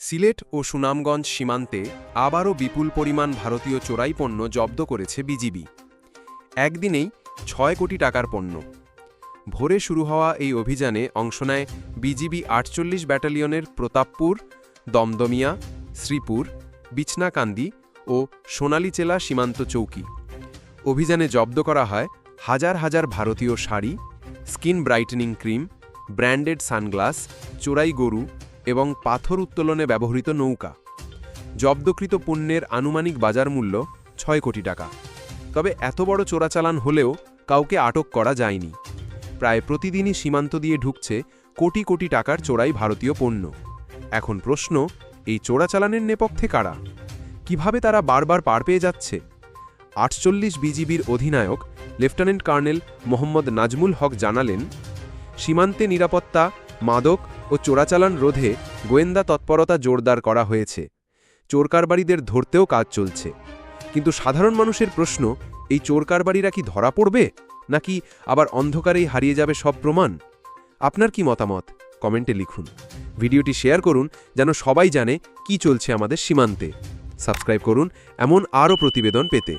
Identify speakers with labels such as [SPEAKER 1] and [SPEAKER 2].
[SPEAKER 1] সিলেট ও সুনামগঞ্জ সীমান্তে আবারও বিপুল পরিমাণ ভারতীয় চোরাই পণ্য জব্দ করেছে বিজিবি। একদিনেই ছয় কোটি টাকার পণ্য। ভোরে শুরু হওয়া এই অভিযানে অংশ নেয় বিজিবি আটচল্লিশ ব্যাটালিয়নের প্রতাপপুর, দমদমিয়া, শ্রীপুর, বিছনাকান্দি ও সোনালীচেলা সীমান্ত চৌকি। অভিযানে জব্দ করা হয় হাজার হাজার ভারতীয় sari, skin brightening cream, branded sunglass, চোরাই গরু এবং পাথর উত্তোলনে ব্যবহৃত নৌকা। জব্দকৃত পণ্যের আনুমানিক বাজার মূল্য ছয় কোটি টাকা। তবে এত বড় চোরাচালান হলেও কাউকে আটক করা যায়নি। প্রায় প্রতিদিনই সীমান্ত দিয়ে ঢুকছে কোটি কোটি টাকার চোরাই ভারতীয় পণ্য। এখন প্রশ্ন, এই চোরাচালানের নেপথ্যে কারা? কীভাবে তারা বারবার পার পেয়ে যাচ্ছে? আটচল্লিশ বিজিবির অধিনায়ক লেফটেন্যান্ট কর্নেল মোহাম্মদ নাজমুল হক জানালেন, সীমান্তে নিরাপত্তা, মাদক ও চোরাচালান রোধে গোয়েন্দা তৎপরতা জোরদার করা হয়েছে। চোরকারবারিদের ধরতেও কাজ চলছে। কিন্তু সাধারণ মানুষের প্রশ্ন, এই চোরকারবারিরা কি ধরা পড়বে? নাকি আবার অন্ধকারেই হারিয়ে যাবে সব প্রমাণ? আপনার কি মতামত? কমেন্টে লিখুন। ভিডিওটি শেয়ার করুন, যেন সবাই জানে কি চলছে আমাদের সীমান্তে। সাবস্ক্রাইব করুন, এমন আরও প্রতিবেদন পেতে।